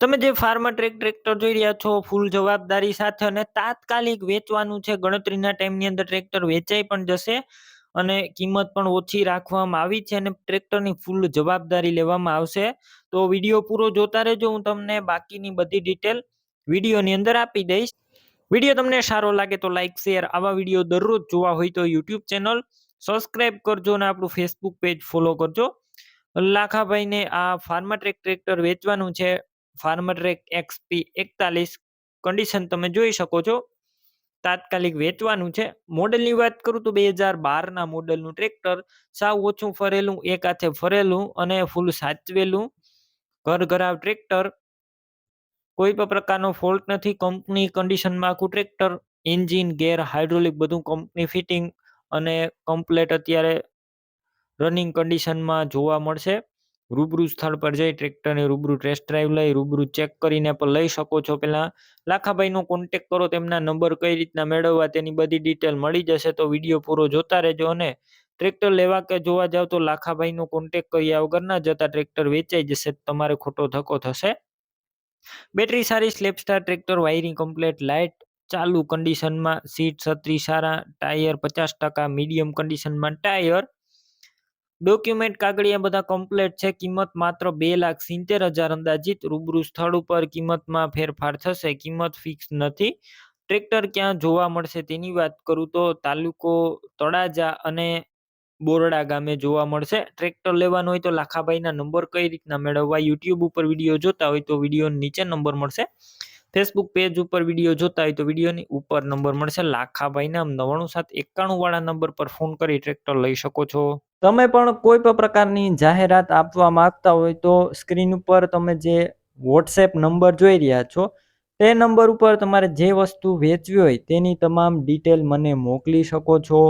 તમે જે pharma track tractor જોઈ રહ્યા છો, ફૂલ જવાબદારી સાથે અને તાત્કાલિક વેચવાનું છે, ગણતરીના ટાઈમની અંદર ટ્રેક્ટર વેચાઈ પણ જશે અને કિંમત પણ ઓછી રાખવામાં આવી છે અને ટ્રેક્ટરની ફૂલ જવાબદારી લેવામાં આવશે. તો વીડિયો પૂરો જોતા રહેજો, હું તમને બાકીની બધી ડિટેલ વિડીયોની અંદર આપી દઈશ. વીડિયો તમને સારો લાગે તો લાઈક, શેર, આવા વીડિયો દરરોજ જોવા હોય તો યુટ્યુબ ચેનલ સબસ્ક્રાઇબ કરજો અને આપણું ફેસબુક પેજ ફોલો કરજો. લાખાભાઈને આ ફાર્મા ટ્રેક ટ્રેક્ટર વેચવાનું છે. ફાર્મર ટ્રેક એક્સપી એકતાલીસ કન્ડિશન તમે જોઈ શકો છો. તાત્કાલિક વેચવાનું છે. મોડલની વાત કરું તો બે હજાર બારના મોડલનું ટ્રેક્ટર સાવ ઓછું ફરેલું, એક હાથે ફરેલું અને ફૂલ સાચવેલું ઘર ઘરાવ ટ્રેક્ટર. કોઈ પણ પ્રકારનો ફોલ્ટ નથી. કંપની કન્ડિશનમાં આખું ટ્રેક્ટર એન્જિન ગેર હાઇડ્રોલિક બધું કંપની ફિટિંગ અને કમ્પ્લેટ અત્યારે રનિંગ કન્ડિશનમાં જોવા મળશે. રૂબરૂ સ્થળ પર જઈ ટ્રેક્ટરને રૂબરૂ ટેસ્ટ ડ્રાઈવ લઈ, રૂબરૂ ચેક કરીને પણ લઈ શકો છો. પહેલાં લાખાભાઈનો કોન્ટેક કરો, તેમના નંબર કઈ રીતના મેળવવા તેની બધી ડિટેલ મળી જશે તો વીડિયો પૂરો જોતા રહેજો અને ટ્રેક્ટર લેવા કે જોવા જાવ તો લાખાભાઈનો કોન્ટેક કર્યા વગર ના જતા ટ્રેક્ટર વેચાઈ જશે, તમારે ખોટો ધક્કો થશે. બેટરી સારી self starter tractor wiring complete light ચાલુ કન્ડિશનમાં સીટ છત્રી સારા ટાયર પચાસ ટકા મીડિયમ કન્ડિશનમાં ટાયર ડોક્યુમેન્ટ, કાગળિયા બધા કમ્પ્લેટ છે. કિંમત માત્ર બે લાખ સિત્તેર હજાર અંદાજિત. રૂબરૂ સ્થળ ઉપર કિંમતમાં ફેરફાર થશે. કિંમત ફિક્સ નથી. ટ્રેક્ટર ક્યાં જોવા મળશે તેની વાત કરું તો તાલુકો તળાજા અને બોરડા ગામે જોવા મળશે. ટ્રેક્ટર લેવાનું હોય તો લાખાભાઈના નંબર કઈ રીતના મેળવવા? યુટ્યુબ ઉપર વીડિયો જોતા હોય તો વીડિયો નીચે નંબર મળશે. ફેસબુક પેજ ઉપર વીડિયો જોતા હોય તો વિડીયોની ઉપર નંબર મળશે. લાખાભાઈના નવ્વાણું સાત એકાણું વાળા નંબર પર ફોન કરી ટ્રેક્ટર લઈ શકો છો. તમે પણ કોઈ પણ પ્રકારની જાહેરાત આપવા માંગતા હોય તો સ્ક્રીન ઉપર તમે જે વોટ્સએપ નંબર જોઈ રહ્યા છો, તે નંબર ઉપર તમારે જે વસ્તુ વેચવી હોય તેની તમામ ડિટેલ મને મોકલી શકો છો.